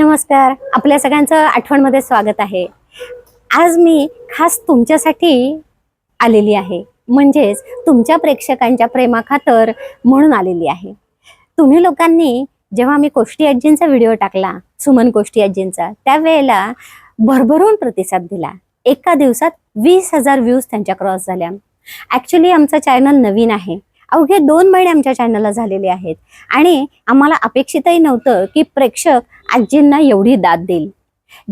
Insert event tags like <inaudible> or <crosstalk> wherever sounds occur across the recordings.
नमस्कार. आपल्या सगळ्यांचं आठवणमध्ये स्वागत आहे. आज मी खास तुमच्यासाठी आलेली आहे. म्हणजेच तुमच्या प्रेक्षकांच्या प्रेमाखातर म्हणून आलेली आहे. तुम्ही लोकांनी जेव्हा मी कोष्टी आजींचा व्हिडिओ टाकला सुमन कोष्टी आजींचा त्यावेळेला भरभरून प्रतिसाद दिला. एका दिवसात वीस हजार व्ह्यूज त्यांच्या क्रॉस झाल्या. ॲक्च्युली आमचं चॅनल नवीन आहे. अवघे दोन महिने आमच्या चॅनलला झालेले आहेत. आणि आम्हाला अपेक्षितही नव्हतं की प्रेक्षक आजींना एवढी दाद देईल.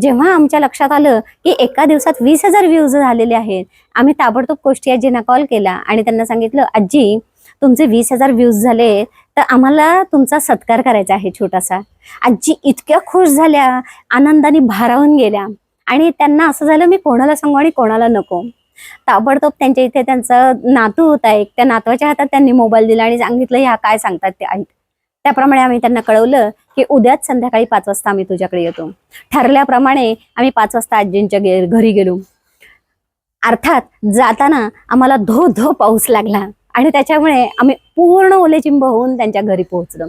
जेव्हा आमच्या लक्षात आलं की एका दिवसात वीस हजार व्ह्यूज झालेले आहेत आम्ही ताबडतोब कोष्टी आजींना कॉल केला आणि त्यांना सांगितलं आजी तुमचे वीस हजार व्ह्यूज झाले तर आम्हाला तुमचा सत्कार करायचा आहे छोटासा. आजी इतक्या खुश झाल्या आनंदाने भारावून गेल्या. आणि त्यांना असं झालं मी कोणाला सांगू आणि कोणाला नको? ताबडतोब त्यांच्या इथे त्यांचा नातू होता एक त्या नातवाच्या हातात त्यांनी मोबाईल दिला आणि सांगितलं ह्या काय सांगतात ते ऐक. त्याप्रमाणे आम्ही त्यांना कळवलं की उद्याच संध्याकाळी पाच वाजता आम्ही तुझ्याकडे येतो. ठरल्याप्रमाणे आम्ही पाच वाजता आजींच्या गे घरी गेलो. अर्थात जाताना आम्हाला धो धो पाऊस लागला आणि त्याच्यामुळे आम्ही पूर्ण ओलेचिंब होऊन त्यांच्या घरी पोहोचलो.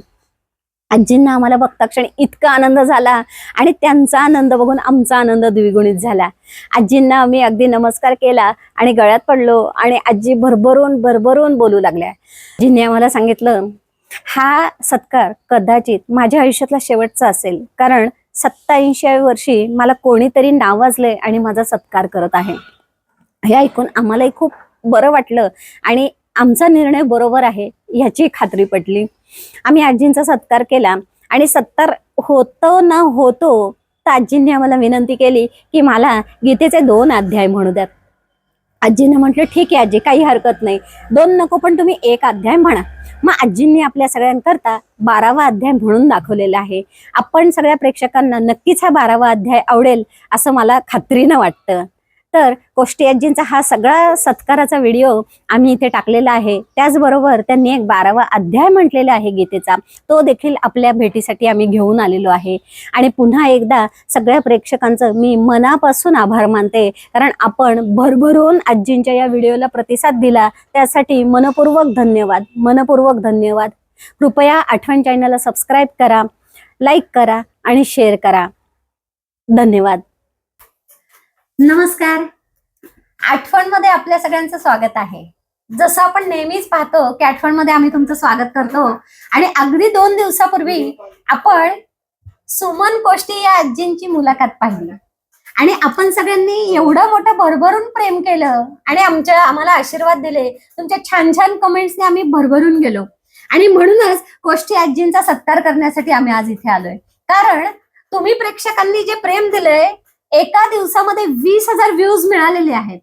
आजींना आम्हाला बघता क्षणी इतका आनंद झाला आणि त्यांचा आनंद बघून आमचा आनंद द्विगुणित झाला. आजींना आम्ही अगदी नमस्कार केला आणि गळ्यात पडलो आणि आजी भरभरून भरभरून बोलू लागल्या. आजींनी आम्हाला सांगितलं हा सत्कार कदाचित माझ्या आयुष्यातला शेवटचा असेल. कारण सत्ताऐंशी वर्षी मला कोणीतरी नावाजले आणि माझा सत्कार करत आहे. हे ऐकून आम्हालाही खूप बरं वाटलं आणि आमचा निर्णय बरोबर आहे. ह्याची खात्री पटली. आम्ही आजींचा सत्कार केला आणि सत्कार होतो ना होतो तर आजींनी आम्हाला विनंती केली की मला गीतेचे दोन अध्याय म्हणू द्यात. आजीनं म्हटलं ठीक आहे आजी काही हरकत नाही. दोन नको पण तुम्ही एक अध्याय म्हणा. मग आजींनी आपल्या सगळ्यांकरता बारावा अध्याय म्हणून दाखवलेला आहे. आपण सगळ्या प्रेक्षकांना नक्कीच हा बारावा अध्याय आवडेल असं मला खात्रीनं वाटतं. तर कोष्टी आजींचा हा सगळा सत्काराचा व्हिडिओ आम्ही इथे टाकलेला आहे. त्याचबरोबर त्यांनी एक बारावा अध्याय म्हटलेला आहे गीतेचा. तो देखील आपल्या भेटीसाठी आम्ही घेऊन आलेलो आहे. आणि पुन्हा एकदा सगळ्या प्रेक्षकांचं मी मनापासून आभार मानते. कारण आपण भरभरून आजींच्या या व्हिडिओला प्रतिसाद दिला. त्यासाठी मनपूर्वक धन्यवाद. मनपूर्वक धन्यवाद. कृपया आठवण चॅनलला सबस्क्राईब करा लाईक करा आणि शेअर करा. धन्यवाद. नमस्कार. आठवणमध्ये आपल्या सगळ्यांचं स्वागत आहे. जसं आपण नेहमीच पाहतो की आठवणमध्ये आम्ही तुमचं स्वागत करतो आणि अगदी दोन दिवसापूर्वी आपण सुमन कोष्टी या आजींची मुलाखत पाहिली. आणि आपण सगळ्यांनी एवढं मोठं भरभरून प्रेम केलं आणि आमच्या आम्हाला आशीर्वाद दिले. तुमच्या छान छान कमेंट्सने आम्ही भरभरून गेलो. आणि म्हणूनच कोष्टी आजींचा सत्कार करण्यासाठी आम्ही आज इथे आलोय. कारण तुम्ही प्रेक्षकांनी जे प्रेम दिलंय एका दिवसामध्ये वीस हजार व्ह्यूज मिळालेले आहेत.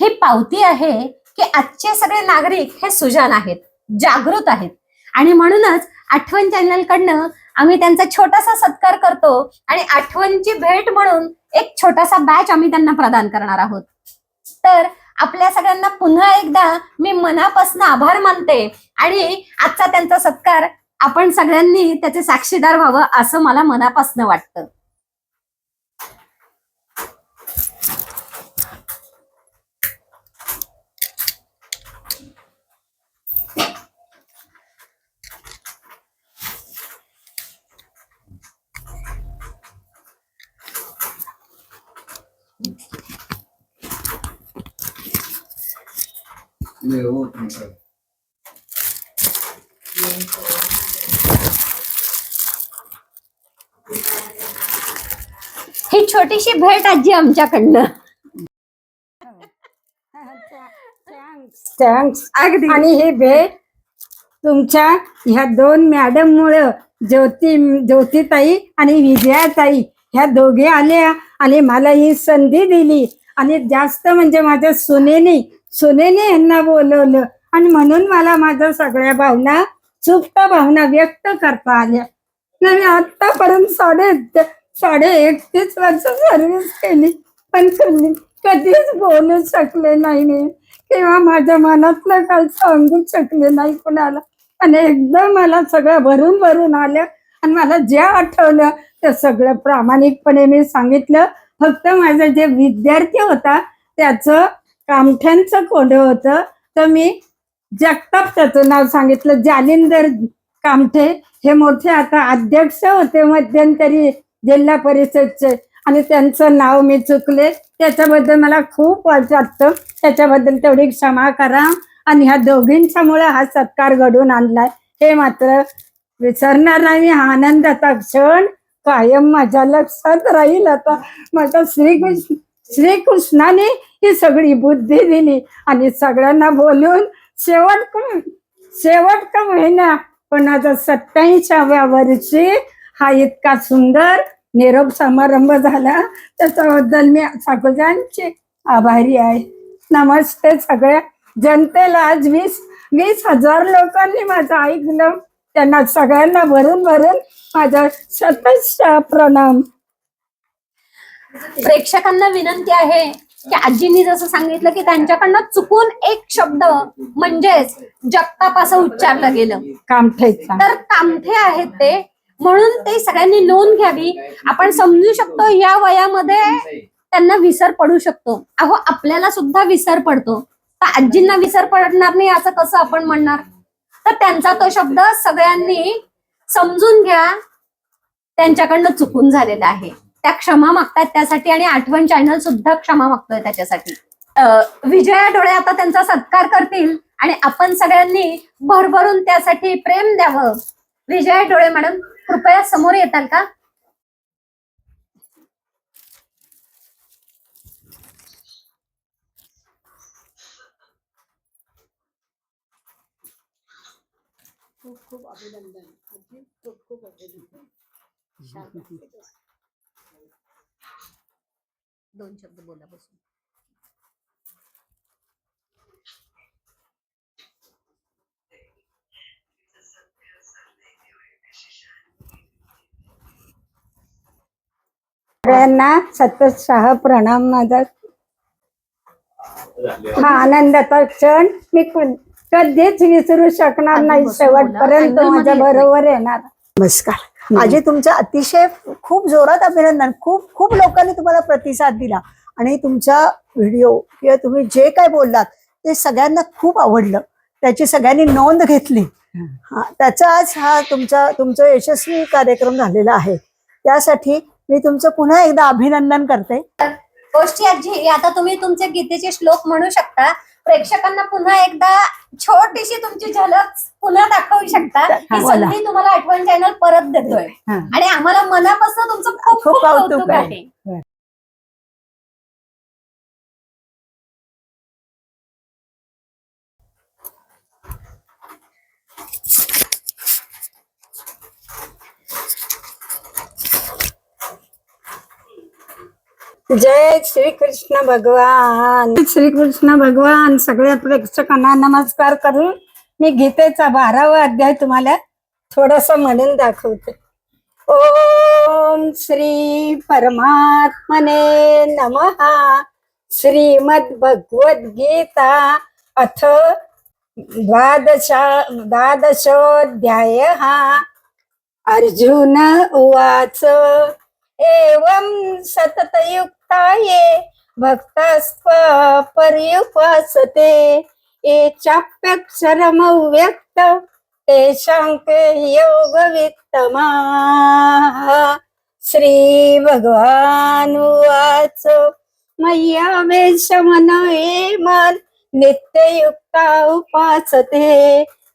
ही पावती आहे की आजचे सगळे नागरिक हे सुजान आहेत जागृत आहेत. आणि म्हणूनच आठवण चॅनल कडनं आम्ही त्यांचा छोटासा सत्कार करतो आणि आठवणची भेट म्हणून एक छोटासा बॅच आम्ही त्यांना प्रदान करणार आहोत. तर आपल्या सगळ्यांना पुन्हा एकदा मी मनापासून आभार मानते आणि आजचा त्यांचा सत्कार आपण सगळ्यांनी त्याचे साक्षीदार व्हावं असं मला मनापासून वाटतं. Outro, cara. ही छोटीशी भेट आजी आमच्याकडनं. थँक्स अगदी. आणि हे भेट तुमच्या ह्या दोन मॅडम मुळे ज्योती ज्योतिताई आणि विजयाताई ह्या दोघे आल्या आणि मला ही संधी दिली. आणि जास्त म्हणजे माझ्या सुनेने सुनेने यांना बोलवलं. आणि म्हणून मला माझ्या सगळ्या भावना सुप्त भावना व्यक्त करता आल्या. मी आतापर्यंत साडे साडे एकतीस वर्ष सर्व्हिस केली. पण कधीच बोलू शकले नाही मी. किंवा माझ्या मनातलं काही सांगू शकले नाही कुणाला. आणि एकदम मला सगळं भरून भरून आलं. आणि मला जे आठवलं ते सगळं प्रामाणिकपणे मी सांगितलं. फक्त माझा जे विद्यार्थी होता त्याचं कामठ्यांचं कोंड होतं. तर मी जगताप त्याचं नाव सांगितलं जालिंदर कामठे. हे मोठे आता अध्यक्ष होते मध्यंतरी जिल्हा परिषदचे आणि त्यांचं नाव मी चुकले. त्याच्याबद्दल मला खूप वाईट वाटतं. त्याच्याबद्दल तेवढी क्षमा करा. आणि ह्या दोघींच्यामुळे हा सत्कार घडून आणलाय. हे मात्र विसरणार नाही. हा आनंदाचा क्षण कायम माझ्या लक्षात राहील. आता माझा श्रीकृष्ण श्रीकृष्णाने ही सगळी बुद्धी दिली. आणि सगळ्यांना बोलून शेवट क- शेवट का महिना पण आता सत्याऐंशाव्या वर्षी हा इतका सुंदर निरोप समारंभ झाला. त्याच्याबद्दल मी सगळ्यांचे आभारी आहे. नमस्ते सगळ्या. जनतेला आज वीस वीस हजार लोकांनी माझं ऐकलं. त्यांना सगळ्यांना भरून भरून माझा शतश प्रणाम. प्रेक्षकांना विनंती आहे की आजींनी जसं सांगितलं की त्यांच्याकडनं चुकून एक शब्द म्हणजेच जगताप असं उच्चारलं गेलं. कामठेचा. तर कामठे आहेत ते. म्हणून ते सगळ्यांनी नोंद घ्यावी. आपण समजू शकतो या वयामध्ये त्यांना विसर पडू शकतो. अहो आपल्याला सुद्धा विसर पडतो. तर आजींना विसर पडणार नाही असं कसं आपण म्हणणार? तर त्यांचा तो शब्द सगळ्यांनी समजून घ्या. त्यांच्याकडनं चुकून झालेला आहे. त्या क्षमा मागतात त्यासाठी आणि आठवण चॅनल सुद्धा क्षमा मागतोय त्याच्यासाठी. विजया डोळे आता त्यांचा सत्कार करतील आणि आपण सगळ्यांनी भरभरून त्यासाठी प्रेम द्यावं. विजया डोळे मॅडम कृपया समोर येताल का? दोन शब्द बोला बसून सगळ्यांना सततशः प्रणाम माझा हा आनंदाचा क्षण मी कधीच विसरू शकणार नाही शेवटपर्यंत. माझ्या बरोबर येणार. नमस्कार. आजी तुमचं अतिशय खूप जोरात अभिनंदन. खूप खूप लोकांनी तुम्हाला प्रतिसाद दिला. आणि तुमचा व्हिडिओ किंवा तुम्ही जे काय बोललात ते सगळ्यांना खूप आवडलं. त्याची सगळ्यांनी नोंद घेतली. हा त्याचा आज हा तुमचा तुमचा यशस्वी कार्यक्रम झालेला आहे. त्यासाठी मी तुमचं पुन्हा एकदा अभिनंदन करते. गोष्टी आजी आता तुम्ही तुमचे गीतेचे श्लोक म्हणू शकता. प्रेक्षकांना पुन्हा एकदा छोटीशी तुमची झलक पुन्हा दाखवू शकता ही बोला. संधी तुम्हाला आठवण चॅनल परत देतोय हा. आणि आम्हाला मनापासून तुमचं खूप खूप कौतुक कौतुक आहे. आहे जय श्रीकृष्ण भगवान. श्रीकृष्ण भगवान. सगळ्या प्रेक्षकांना नमस्कार करून मी गीतेचा बारावा अध्याय तुम्हाला थोडस म्हणून दाखवते. ओम श्री परमात्मने नमः. श्रीमद भगवद गीता अथ द्वादशा द्वादशोऽध्याय. अर्जुन उवाच. एवं सततयुक्त सततयुक्ताये भक्तस्त्वा पर्युपासते ये चाप्यक्षरमव्यक्त तेषां के योगवित्तमाः श्रीभगवानुवाच मय्यावेशमनो ये मान् नित्ययुक्ता उपासते.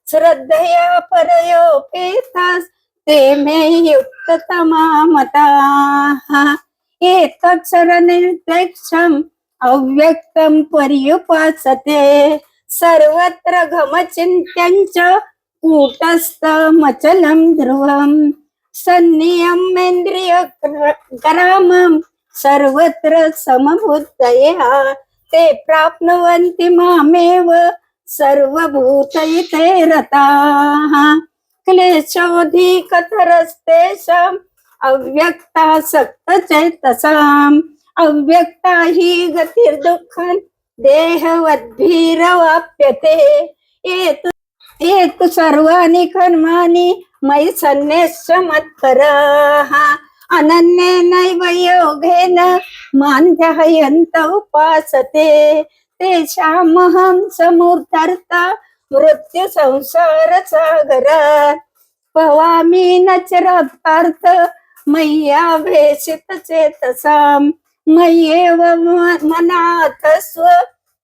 श्रद्धया परयोपेतास् ते मे युक्ततमा मताः. एतक्षरनिर्देक्षम् अव्यक्तं पर्युपासते. सर्वत्र घमचिन्त्यञ्च कूटस्थमचलं ध्रुवम् सन्नियमेन्द्रियग्रामं सर्वत्र समबुद्धया ते प्राप्नुवन्ति मामेव सर्वभूतैते रताः. क्लेशोऽधिकतरस्तेषाम् अव्यक्ता सक्तचेतसाम् अव्यक्ता हि गतिर्दुःखम् देहवद्भिरवाप्यते। एतु एतु सर्वाणि कर्माणि मयि सन्न्यस्य मत्पराः अनन्येनैव योगेन मां ध्यायन्त उपासते तेषामहं समुद्धर्ता मृत्युसंसारसागरात् पवामि न च रक्तार्थ मय्या वेशित चेतसाम मय्येव म- मनाथ स्व.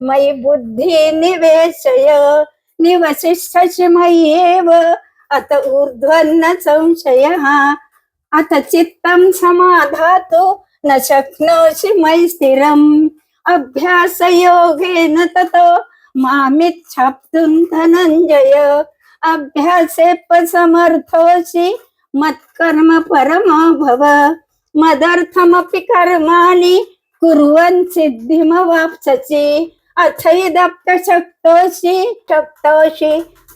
मयि बुद्धी निवेशय. निवशिष्ठसि मय्येव अत ऊर्ध्वन्न संशयः. अथ चित्तं समाधातु. न शक्नोषि मयि स्थिरम्. अभ्यासयोगेन ततो. मामिच्छाप्तुं धनञ्जय. अभ्यासेऽप्यसमर्थोऽसि मत्कर्म परमा भव। मदर्थमपि कर्माणि कुर्वन् सिद्धिमवाप्स्यसि अथैदप्त शक्तोषि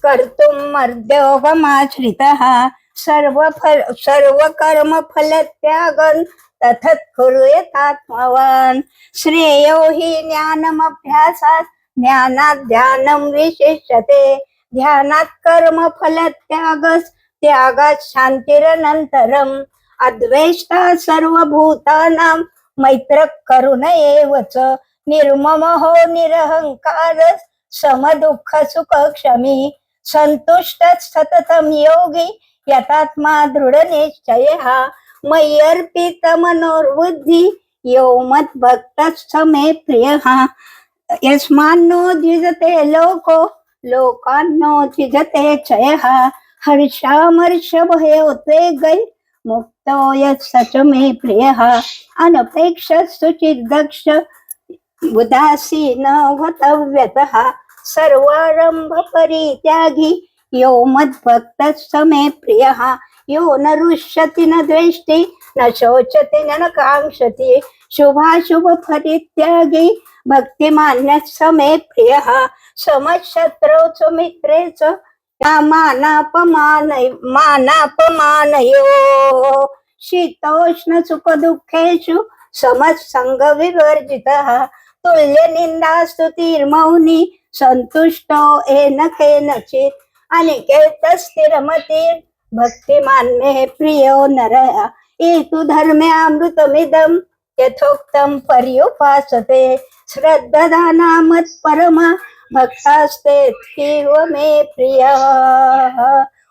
कर्तुं मर्द्योगमाश्रितः सर्वफल सर्वकर्मफलत्यागन् तथत् कुर्येतात्मवान्। श्रेयो हि ज्ञानमभ्यासात् ज्ञानात् ध्यानं विशिष्यते। ध्यानात् कर्मफलत्यागस् त्यागात् शान्तिरनन्तरम् अद्वेष्टा सर्वभूतानां मैत्र करुण एव च हो निरहंकार समदुःख सुख क्षमी सन्तुष्ट सततं योगी यतात्मा दृढनिश्चयः मय्यर्पित मनोर्बुद्धी यो मद्भक्तः मे हा. यस्मान्नो द्विजते लोको लोकान्नो द्विजते क्षयः हर्षामर्ष भय होते गै मुक्त सच मे प्रियः. अनपेक्ष दक्ष. उदासीन वतव्यतः सर्वारंभ परित्यागी. यो मद्भक्त समे मे प्रियः. यो न रुष्यति न द्वेष्टि. न शोचति न कांक्षति शुभाशुभ परित्यागी. भक्तिमान्यः स मे च मित्रे च માના પમાનયો માના પમાનયો શીતોષ્ણ સુખ દુઃખેશુ સમજ સંગ વિવર્જિત. તુલ્ય નિંદા સ્તુતિર મૌની, સંતુષ્ટો એ નખે નચિત અનિકેત સ્થિરમતિર ભક્તિમાન મે પ્રિયો નર. એતુ ધર્મે અમૃતમિદમ, યથોક્તમ પર્યુપાસતે. શ્રદ્ધાના મત પરમા भक्तास्ते तीव मे प्रिया।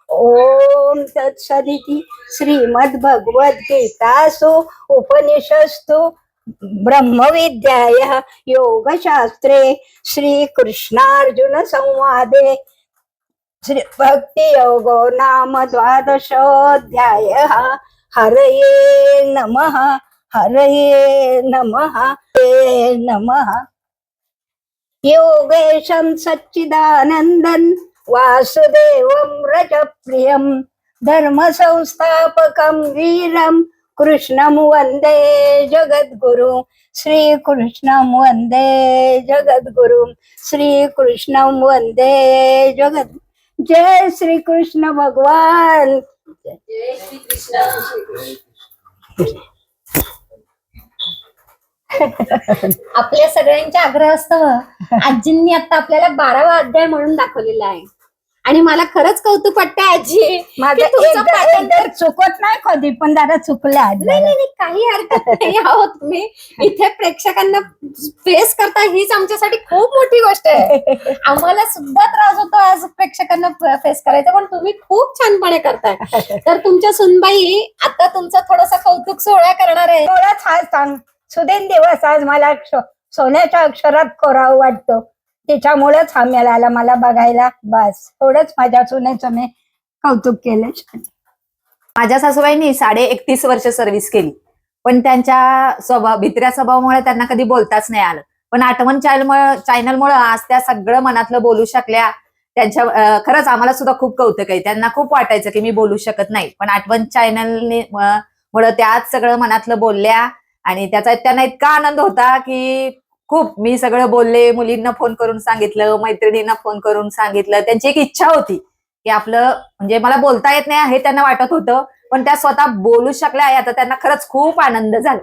ॐ तत्सदिति श्रीमद्भगवद्गीतासु उपनिषस्तु ब्रह्मविद्यायाः योगशास्त्रे श्रीकृष्णार्जुनसंवादे श्रीभक्तियोगो नाम द्वादशोऽध्यायः। हरये नमः हरये नमः हे नमः। योगेशं सच्चिदानन्दन् वासुदेवं रजप्रियं धर्मसंस्थापकं वीरं कृष्णं वन्दे जगद्गुरु श्रीकृष्णं वन्दे जगद्गुरु श्रीकृष्णं वन्दे जगद् जय श्रीकृष्ण भगवान <laughs> आपल्या सगळ्यांच्या आग्रहास्तव आजींनी आता आपल्याला बारावा अध्याय म्हणून दाखवलेला आहे. आणि मला खरंच कौतुक वाटतंय आजी माझं की तुमचं एकदा pattern एकदा चुकत नाही कधी पण जरा चुकल्या नाही नाही नाही, काही हरकत नाही आहो तुम्ही इथे प्रेक्षकांना फेस करता हीच आमच्यासाठी खूप मोठी गोष्ट आहे. आम्हाला सुद्धा त्रास होतो आज प्रेक्षकांना फेस करायचा पण तुम्ही खूप छानपणे करताय. तर तुमच्या सुनबाई आता तुमचं थोडस कौतुक सोहळा करणार आहे. थोडाच आज सांग. सुदेन दिवस आज मला सोन्याच्या अक्षरात कोरावं वाटतो. त्याच्यामुळेच हा मिळाला मला बघायला. बस थोडंच माझ्या सोन्याचं मी कौतुक केलं माझ्या सासूबाईंनी साडे एकतीस वर्ष सर्व्हिस केली. पण त्यांच्या स्वभाव भित्र्या स्वभावामुळे त्यांना कधी बोलताच नाही आलं. पण आठवण चॅनल चॅनलमुळे आज त्या सगळं मनातलं बोलू शकल्या. त्यांच्या खरंच आम्हाला सुद्धा खूप कौतुक आहे. त्यांना खूप वाटायचं की मी बोलू शकत नाही. पण आठवण चॅनलने मुळे त्याच सगळं मनातलं बोलल्या. आणि त्याचा त्यांना इतका आनंद होता की खूप मी सगळं बोलले मुलींना फोन करून सांगितलं मैत्रिणींना फोन करून सांगितलं. त्यांची एक इच्छा होती की आपलं म्हणजे मला बोलता येत नाही हे त्यांना वाटत होतं पण त्या स्वतः बोलू शकल्या आता त्यांना खरंच खूप आनंद झाला.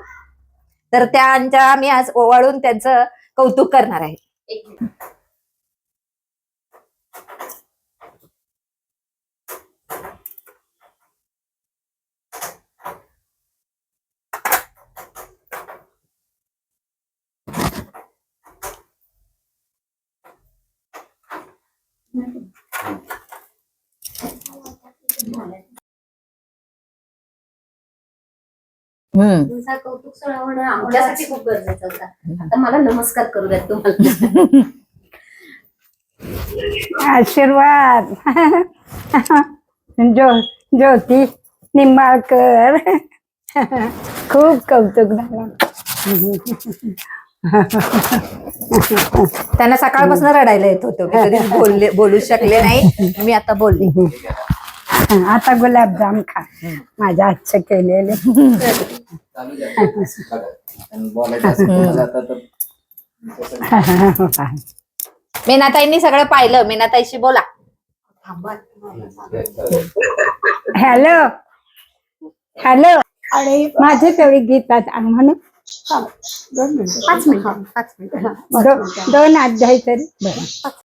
तर त्यांच्या मी आज ओवाळून त्यांचं कौतुक करणार आहे. आमच्यासाठी खूप होता. आता मला नमस्कार करू द्या तुम्हाला. आशीर्वाद. ज्यो ज्योती निंबाळकर. खूप कौतुक झालं. त्यांना सकाळपासून रडायला येत होतं. बोलले बोलू शकले नाही. मी आता बोलले. आता गुलाबजाम खा. माझ्या हातचे केलेले. मीनाताईंनी सगळं पाहिलं. मीनाताईशी बोला. हॅलो. हॅलो. आणि माझे तेवढी गीतात म्हणून दोन मिनिटं. पाच मिनिटं. दोन अध्याय तरी.